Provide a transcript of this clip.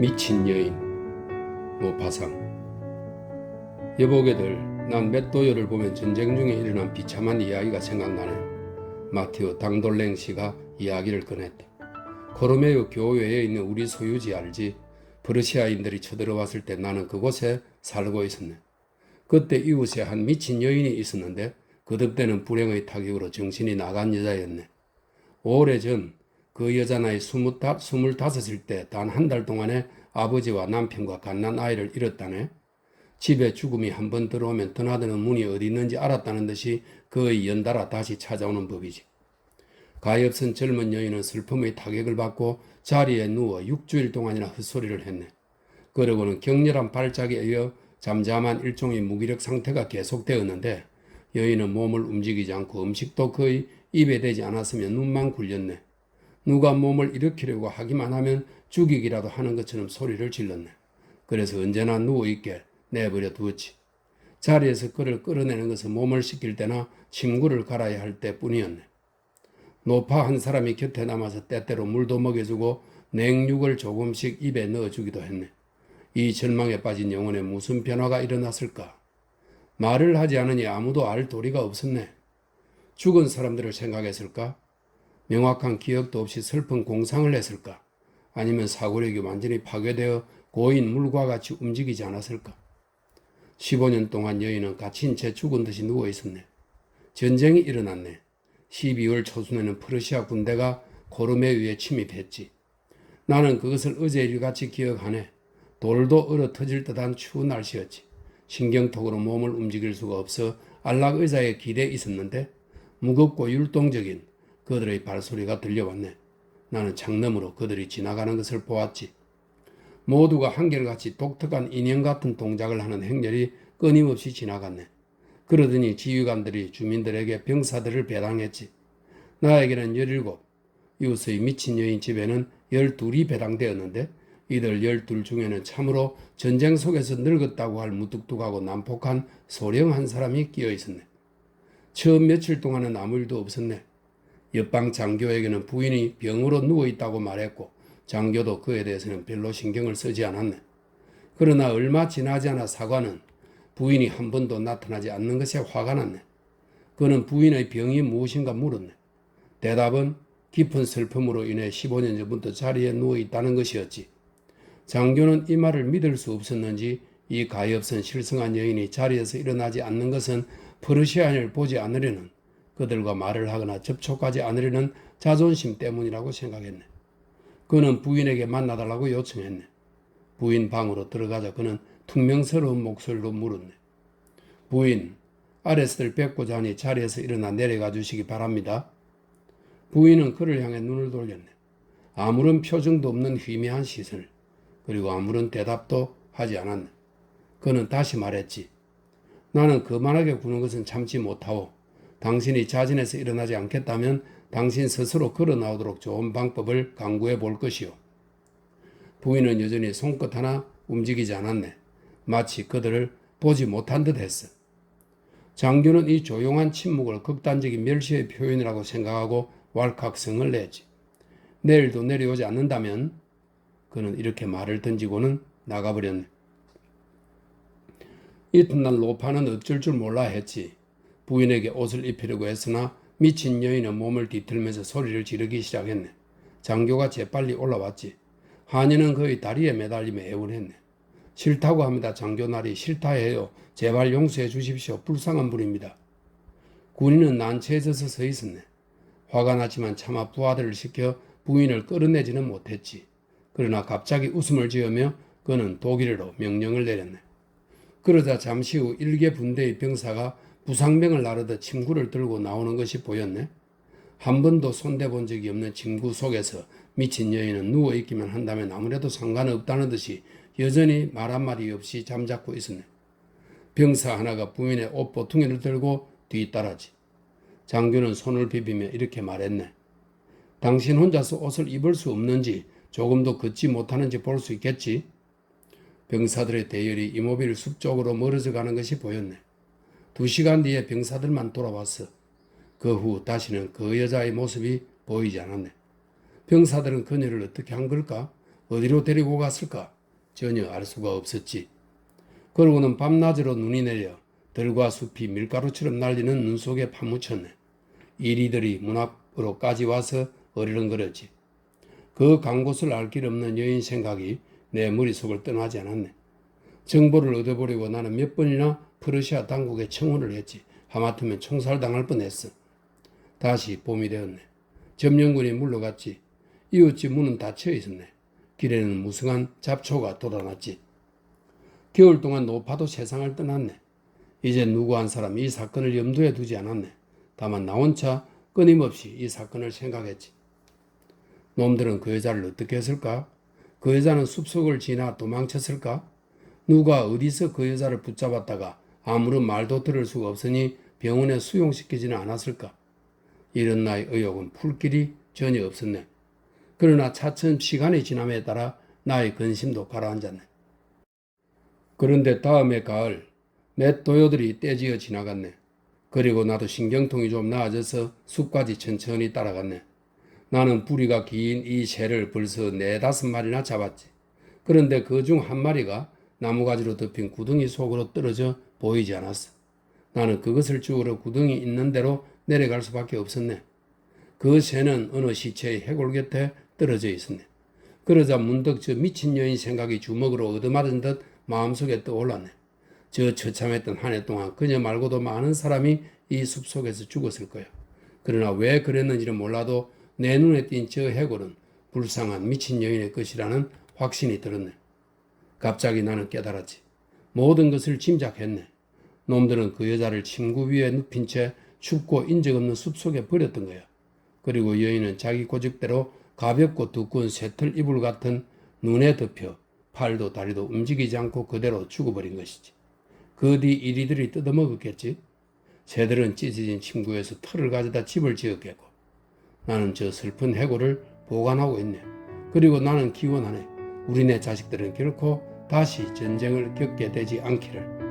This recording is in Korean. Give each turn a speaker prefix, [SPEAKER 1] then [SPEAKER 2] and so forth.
[SPEAKER 1] 미친 여인 모파상. 여보게들 난 맷도열을 보면 전쟁 중에 일어난 비참한 이야기가 생각나네. 마티오 당돌랭 씨가 이야기를 꺼냈다. 코르메오 교외에 있는 우리 소유지 알지? 프르시아인들이 쳐들어왔을 때 나는 그곳에 살고 있었네. 그때 이웃에 한 미친 여인이 있었는데 그득대는 불행의 타격으로 정신이 나간 여자였네. 오래전 그 여자 나이 스물다- 스물다섯일 때 단 한 달 동안에 아버지와 남편과 갓난 아이를 잃었다네. 집에 죽음이 한 번 들어오면 드나드는 문이 어디 있는지 알았다는 듯이 그의 연달아 다시 찾아오는 법이지. 가엾은 젊은 여인은 슬픔의 타격을 받고 자리에 누워 육주일 동안이나 헛소리를 했네. 그러고는 격렬한 발작에 이어 잠잠한 일종의 무기력 상태가 계속되었는데 여인은 몸을 움직이지 않고 음식도 거의 입에 대지 않았으며 눈만 굴렸네. 누가 몸을 일으키려고 하기만 하면 죽이기라도 하는 것처럼 소리를 질렀네. 그래서 언제나 누워있게 내버려 두었지. 자리에서 그를 끌어내는 것은 몸을 씻길 때나 침구를 갈아야 할 때뿐이었네. 노파 한 사람이 곁에 남아서 때때로 물도 먹여주고 냉육을 조금씩 입에 넣어주기도 했네. 이 절망에 빠진 영혼에 무슨 변화가 일어났을까? 말을 하지 않으니 아무도 알 도리가 없었네. 죽은 사람들을 생각했을까? 명확한 기억도 없이 슬픈 공상을 했을까? 아니면 사고력이 완전히 파괴되어 고인 물과 같이 움직이지 않았을까? 15년 동안 여인은 갇힌 채 죽은 듯이 누워 있었네. 전쟁이 일어났네. 12월 초순에는 프르시아 군대가 고르메 위에 침입했지. 나는 그것을 어제 일같이 기억하네. 돌도 얼어 터질 듯한 추운 날씨였지. 신경톡으로 몸을 움직일 수가 없어 안락 의자에 기대 있었는데 무겁고 율동적인 그들의 발소리가 들려왔네. 나는 창너머로 그들이 지나가는 것을 보았지. 모두가 한결같이 독특한 인형 같은 동작을 하는 행렬이 끊임없이 지나갔네. 그러더니 지휘관들이 주민들에게 병사들을 배당했지. 나에게는 17, 이웃의 미친 여인 집에는 12이 배당되었는데 이들 12 중에는 참으로 전쟁 속에서 늙었다고 할 무뚝뚝하고 난폭한 소령 한 사람이 끼어 있었네. 처음 며칠 동안은 아무 일도 없었네. 옆방 장교에게는 부인이 병으로 누워 있다고 말했고 장교도 그에 대해서는 별로 신경을 쓰지 않았네. 그러나 얼마 지나지 않아 사관은 부인이 한 번도 나타나지 않는 것에 화가 났네. 그는 부인의 병이 무엇인가 물었네. 대답은 깊은 슬픔으로 인해 15년 전부터 자리에 누워 있다는 것이었지. 장교는 이 말을 믿을 수 없었는지 이 가엾은 실성한 여인이 자리에서 일어나지 않는 것은 퍼르시아인을 보지 않으려는 그들과 말을 하거나 접촉하지 않으려는 자존심 때문이라고 생각했네. 그는 부인에게 만나달라고 요청했네. 부인 방으로 들어가자 그는 퉁명스러운 목소리로 물었네. 부인, 아레스를 뵙고자 하니 자리에서 일어나 내려가 주시기 바랍니다. 부인은 그를 향해 눈을 돌렸네. 아무런 표정도 없는 희미한 시선을 그리고 아무런 대답도 하지 않았네. 그는 다시 말했지. 나는 거만하게 구는 것은 참지 못하오. 당신이 자진해서 일어나지 않겠다면 당신 스스로 걸어 나오도록 좋은 방법을 강구해 볼 것이오. 부인은 여전히 손끝 하나 움직이지 않았네. 마치 그들을 보지 못한 듯 했어. 장교는 이 조용한 침묵을 극단적인 멸시의 표현이라고 생각하고 왈칵성을 내지. 내일도 내려오지 않는다면 그는 이렇게 말을 던지고는 나가버렸네. 이튿날 로파는 어쩔 줄 몰라 했지. 부인에게 옷을 입히려고 했으나 미친 여인은 몸을 뒤틀면서 소리를 지르기 시작했네. 장교가 재빨리 올라왔지. 한이는 그의 다리에 매달리며 애원했네. 싫다고 합니다. 장교날이 싫다 해요. 제발 용서해 주십시오. 불쌍한 분입니다. 군인은 난처해 져서 서 있었네. 화가 났지만 차마 부하들을 시켜 부인을 끌어내지는 못했지. 그러나 갑자기 웃음을 지으며 그는 독일어로 명령을 내렸네. 그러자 잠시 후 일개 분대의 병사가 부상병을 나르듯 침구를 들고 나오는 것이 보였네. 한 번도 손대본 적이 없는 침구 속에서 미친 여인은 누워있기만 한다면 아무래도 상관없다는 듯이 여전히 말 한마디 없이 잠자코 있었네. 병사 하나가 부인의 옷 보퉁이를 들고 뒤따라지. 장교는 손을 비비며 이렇게 말했네. 당신 혼자서 옷을 입을 수 없는지 조금도 걷지 못하는지 볼 수 있겠지? 병사들의 대열이 이모빌 숲 쪽으로 멀어져 가는 것이 보였네. 두 시간 뒤에 병사들만 돌아왔어. 그 후 다시는 그 여자의 모습이 보이지 않았네. 병사들은 그녀를 어떻게 한 걸까? 어디로 데리고 갔을까? 전혀 알 수가 없었지. 그러고는 밤낮으로 눈이 내려 들과 숲이 밀가루처럼 날리는 눈 속에 파묻혔네. 이리들이 문 앞으로까지 와서 어리렁거렸지. 그 간 곳을 알 길 없는 여인 생각이 내 머릿속을 떠나지 않았네. 정보를 얻어보려고 나는 몇 번이나 퍼르시아 당국에 청혼을 했지. 하마터면 총살당할 뻔했어. 다시 봄이 되었네. 점령군이 물러갔지. 이웃집 문은 닫혀 있었네. 길에는 무성한 잡초가 돋아났지. 겨울 동안 노파도 세상을 떠났네. 이제 누구 한 사람이 이 사건을 염두에 두지 않았네. 다만 나 혼자 끊임없이 이 사건을 생각했지. 놈들은 그 여자를 어떻게 했을까? 그 여자는 숲속을 지나 도망쳤을까? 누가 어디서 그 여자를 붙잡았다가 아무런 말도 들을 수가 없으니 병원에 수용시키지는 않았을까? 이런 나의 의혹은 풀 길이 전혀 없었네. 그러나 차츰 시간이 지남에 따라 나의 근심도 가라앉았네. 그런데 다음에 가을 맷 도요들이 떼지어 지나갔네. 그리고 나도 신경통이 좀 나아져서 숲까지 천천히 따라갔네. 나는 부리가 긴 이 새를 벌써 네다섯 마리나 잡았지. 그런데 그 중 한 마리가 나무가지로 덮인 구덩이 속으로 떨어져 보이지 않았어. 나는 그것을 주우러 구덩이 있는 대로 내려갈 수밖에 없었네. 그 새는 어느 시체의 해골 곁에 떨어져 있었네. 그러자 문득 저 미친 여인 생각이 주먹으로 얻어맞은 듯 마음속에 떠올랐네. 저 처참했던 한 해 동안 그녀 말고도 많은 사람이 이 숲속에서 죽었을 거야. 그러나 왜 그랬는지는 몰라도 내 눈에 띈 저 해골은 불쌍한 미친 여인의 것이라는 확신이 들었네. 갑자기 나는 깨달았지. 모든 것을 짐작했네. 놈들은 그 여자를 침구 위에 눕힌 채 춥고 인적 없는 숲속에 버렸던 거야. 그리고 여인은 자기 고집대로 가볍고 두꺼운 새털 이불 같은 눈에 덮여 팔도 다리도 움직이지 않고 그대로 죽어버린 것이지. 그 뒤 이리들이 뜯어먹었겠지. 새들은 찢어진 침구에서 털을 가져다 집을 지었겠고 나는 저 슬픈 해골을 보관하고 있네. 그리고 나는 기원하네. 우리네 자식들은 결코 다시 전쟁을 겪게 되지 않기를.